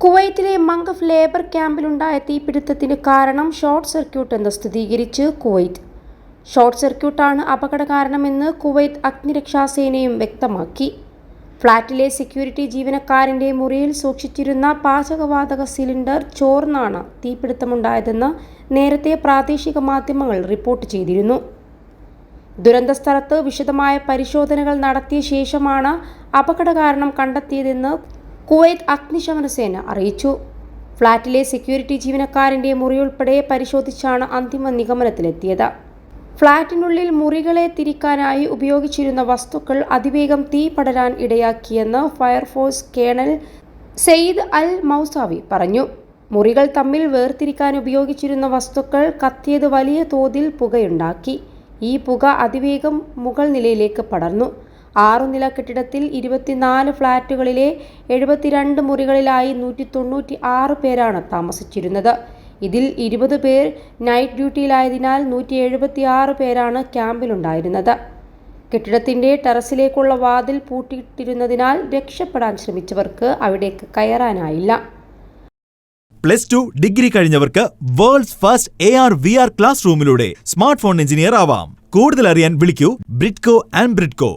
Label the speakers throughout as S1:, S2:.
S1: കുവൈറ്റിലെ Mangaf labour ക്യാമ്പിലുണ്ടായ തീപിടുത്തത്തിന് കാരണം short circuit എന്ന് സ്ഥിരീകരിച്ച് കുവൈറ്റ് ഷോർട്ട് സർക്യൂട്ടാണ് അപകട കാരണമെന്ന് അഗ്നിരക്ഷാ സേനയും വ്യക്തമാക്കി. ഫ്ളാറ്റിലെ സെക്യൂരിറ്റി ജീവനക്കാരന്റെ മുറിയിൽ സൂക്ഷിച്ചിരുന്ന പാചകവാതക സിലിണ്ടർ ചോർന്നാണ് തീപിടുത്തമുണ്ടായതെന്ന് നേരത്തെ പ്രാദേശിക മാധ്യമങ്ങൾ റിപ്പോർട്ട് ചെയ്തിരുന്നു. ദുരന്തസ്ഥലത്ത് വിശദമായ പരിശോധനകൾ നടത്തിയ ശേഷമാണ് അപകട കാരണം കണ്ടെത്തിയതെന്ന് കുവൈറ്റ് അഗ്നിശമന സേന അറിയിച്ചു. ഫ്ളാറ്റിലെ സെക്യൂരിറ്റി ജീവനക്കാരന്റെ മുറിയുൾപ്പെടെ പരിശോധിച്ചാണ് അന്തിമ നിഗമനത്തിലെത്തിയത്. ഫ്ളാറ്റിനുള്ളിൽ മുറികളെ തിരിക്കാനായി ഉപയോഗിച്ചിരുന്ന വസ്തുക്കൾ അതിവേഗം തീ പടരാൻ ഇടയാക്കിയെന്ന് fire force colonel Saeed Al Mousawi പറഞ്ഞു. മുറികൾ തമ്മിൽ വേർതിരിക്കാൻ ഉപയോഗിച്ചിരുന്ന വസ്തുക്കൾ കത്തിയത് വലിയ തോതിൽ പുകയുണ്ടാക്കി. ഈ പുക അതിവേഗം മുകൾ നിലയിലേക്ക് പടർന്നു. ആറുനില കെട്ടിടത്തിൽ ഇരുപത്തിനാല് ഫ്ലാറ്റുകളിലെ എഴുപത്തിരണ്ട് മുറികളിലായി നൂറ്റി തൊണ്ണൂറ്റി ആറ് പേരാണ് താമസിച്ചിരുന്നത്. ഇതിൽ ഇരുപത് പേർ നൈറ്റ് ഡ്യൂട്ടിയിലായതിനാൽ നൂറ്റി എഴുപത്തി ആറ് പേരാണ് ക്യാമ്പിലുണ്ടായിരുന്നത്. കെട്ടിടത്തിന്റെ ടെറസിലേക്കുള്ള വാതിൽ പൂട്ടിയിട്ടിരുന്നതിനാൽ രക്ഷപ്പെടാൻ ശ്രമിച്ചവർക്ക് അവിടേക്ക് കയറാനായില്ല.
S2: Plus two degree കഴിഞ്ഞവർക്ക് world's first A R V R class റൂമിലൂടെ smart phone engineer ആവാം. കൂടുതൽ അറിയാൻ വിളിക്കൂ ബ്രിഡ്കോ ആൻഡ് ബ്രിഡ്കോ.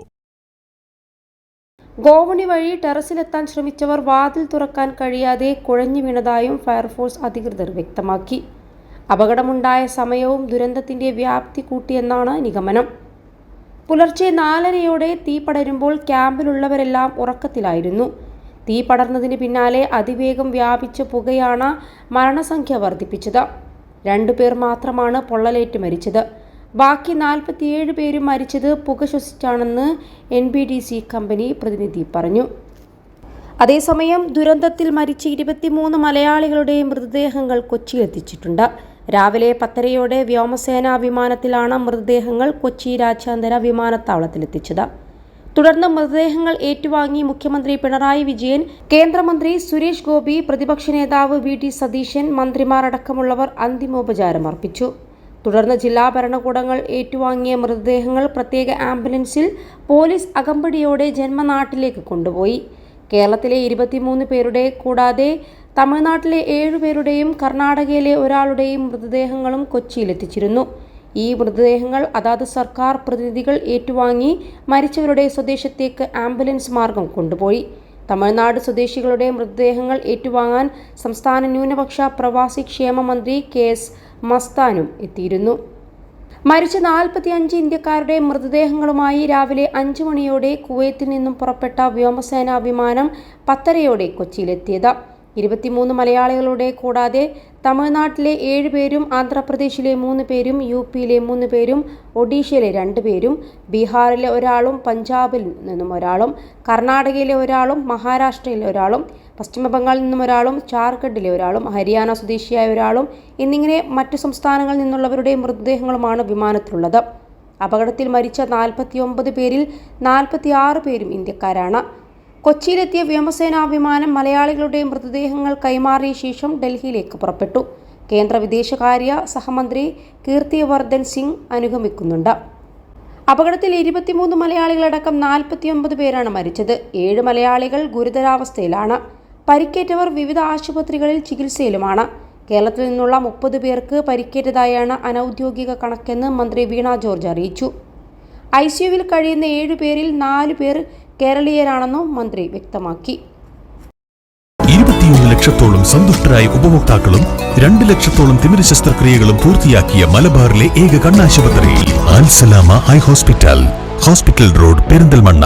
S1: ഗോവണി വഴി ടെറസിലെത്താൻ ശ്രമിച്ചവർ വാതിൽ തുറക്കാൻ കഴിയാതെ കുഴഞ്ഞു വീണതായും ഫയർഫോഴ്സ് അധികൃതർ വ്യക്തമാക്കി. അപകടമുണ്ടായ സമയവും ദുരന്തത്തിന്റെ വ്യാപ്തി കൂട്ടിയെന്നാണ് നിഗമനം. പുലർച്ചെ നാലരയോടെ തീ പടരുമ്പോൾ ക്യാമ്പിലുള്ളവരെല്ലാം ഉറക്കത്തിലായിരുന്നു. തീ പടർന്നതിന് പിന്നാലെ അതിവേഗം വ്യാപിച്ച പുകയാണ് മരണസംഖ്യ വർദ്ധിപ്പിച്ചത്. രണ്ടുപേർ മാത്രമാണ് പൊള്ളലേറ്റ് മരിച്ചത്. ബാക്കി നാൽപ്പത്തിയേഴ് പേരും മരിച്ചത് പുക ശ്വസിച്ചാണെന്ന് N B D C company പ്രതിനിധി പറഞ്ഞു. അതേസമയം ദുരന്തത്തിൽ മരിച്ച ഇരുപത്തിമൂന്ന് മലയാളികളുടെ മൃതദേഹങ്ങൾ കൊച്ചി എത്തിച്ചിട്ടുണ്ട് രാവിലെ പത്തരയോടെ വ്യോമസേനാ വിമാനത്തിലാണ് മൃതദേഹങ്ങൾ കൊച്ചി രാജ്യാന്തര വിമാനത്താവളത്തിലെത്തിച്ചത്. തുടർന്ന് മൃതദേഹങ്ങൾ ഏറ്റുവാങ്ങി മുഖ്യമന്ത്രി പിണറായി വിജയൻ കേന്ദ്രമന്ത്രി സുരേഷ് ഗോപി പ്രതിപക്ഷ നേതാവ് വി ഡി സതീശൻ മന്ത്രിമാരടക്കമുള്ളവർ അന്തിമോപചാരം അർപ്പിച്ചു തുടർന്ന് ജില്ലാ ഭരണകൂടങ്ങൾ ഏറ്റുവാങ്ങിയ മൃതദേഹങ്ങൾ പ്രത്യേക ആംബുലൻസിൽ പോലീസ് അകമ്പടിയോടെ ജന്മനാട്ടിലേക്ക് കൊണ്ടുപോയി. കേരളത്തിലെ ഇരുപത്തിമൂന്ന് പേരുടെ കൂടാതെ തമിഴ്നാട്ടിലെ ഏഴുപേരുടെയും കർണാടകയിലെ ഒരാളുടെയും മൃതദേഹങ്ങളും കൊച്ചിയിലെത്തിച്ചിരുന്നു. ഈ മൃതദേഹങ്ങൾ അതാത് സർക്കാർ പ്രതിനിധികൾ ഏറ്റുവാങ്ങി മരിച്ചവരുടെ സ്വദേശത്തേക്ക് ആംബുലൻസ് മാർഗം കൊണ്ടുപോയി. തമിഴ്നാട് സ്വദേശികളുടെ മൃതദേഹങ്ങൾ ഏറ്റുവാങ്ങാൻ സംസ്ഥാന ന്യൂനപക്ഷ പ്രവാസി ക്ഷേമ മന്ത്രി കെ എസ് മസ്താനും എത്തിയിരുന്നു. മരിച്ച നാൽപ്പത്തിയഞ്ച് ഇന്ത്യക്കാരുടെ മൃതദേഹങ്ങളുമായി രാവിലെ അഞ്ചു മണിയോടെ കുവൈത്തിൽ നിന്നും പുറപ്പെട്ട വ്യോമസേനാ വിമാനം പത്തരയോടെ കൊച്ചിയിലെത്തിയത്. ഇരുപത്തിമൂന്ന് മലയാളികളുടെ കൂടാതെ തമിഴ്നാട്ടിലെ ഏഴുപേരും ആന്ധ്രാപ്രദേശിലെ മൂന്ന് പേരും യു പിയിലെ മൂന്ന് പേരും ഒഡീഷയിലെ രണ്ട് പേരും ബീഹാറിലെ ഒരാളും പഞ്ചാബിൽ നിന്നും ഒരാളും കർണാടകയിലെ ഒരാളും മഹാരാഷ്ട്രയിലെ ഒരാളും പശ്ചിമ ബംഗാളിൽ നിന്നും ഒരാളും ജാർഖണ്ഡിലെ ഒരാളും ഹരിയാന സ്വദേശിയായ ഒരാളും എന്നിങ്ങനെ മറ്റു സംസ്ഥാനങ്ങളിൽ നിന്നുള്ളവരുടെ മൃതദേഹങ്ങളുമാണ് വിമാനത്തിലുള്ളത്. അപകടത്തിൽ മരിച്ച നാൽപ്പത്തിയൊമ്പത് പേരിൽ നാൽപ്പത്തിയാറ് പേരും ഇന്ത്യക്കാരാണ്. കൊച്ചിയിലെത്തിയ വ്യോമസേനാ വിമാനം മലയാളികളുടെ മൃതദേഹങ്ങൾ കൈമാറിയ ശേഷം ഡൽഹിയിലേക്ക് പുറപ്പെട്ടു. കേന്ദ്ര വിദേശകാര്യ സഹമന്ത്രി കീർത്തിവർദ്ധൻ സിംഗ് അനുഗമിക്കുന്നുണ്ട്. അപകടത്തിൽ ഇരുപത്തിമൂന്ന് മലയാളികളടക്കം നാൽപ്പത്തിയൊമ്പത് പേരാണ് മരിച്ചത്. ഏഴ് മലയാളികൾ ഗുരുതരാവസ്ഥയിലാണ്. പരിക്കേറ്റവർ വിവിധ ആശുപത്രികളിൽ ചികിത്സയിലുമാണ്. കേരളത്തിൽ നിന്നുള്ള മുപ്പത് പേർക്ക് പരിക്കേറ്റതായാണ് അനൌദ്യോഗിക കണക്കെന്ന് മന്ത്രി വീണ ജോർജ് അറിയിച്ചു. ഐ സിയുവിൽ കഴിയുന്ന ഏഴു പേരിൽ നാലു പേർ കേരളീയരാണെന്നും മന്ത്രി വ്യക്തമാക്കി.
S3: ഇരുപത്തിയൊന്ന് ലക്ഷത്തോളം സന്തുഷ്ടരായ ഉപഭോക്താക്കളും രണ്ട് ലക്ഷത്തോളം തിമിര ശസ്ത്രക്രിയകളും പൂർത്തിയാക്കിയ മലബാറിലെ ഏക കണ്ണാശുപത്രി eye hospital hospital road Perinthalmanna.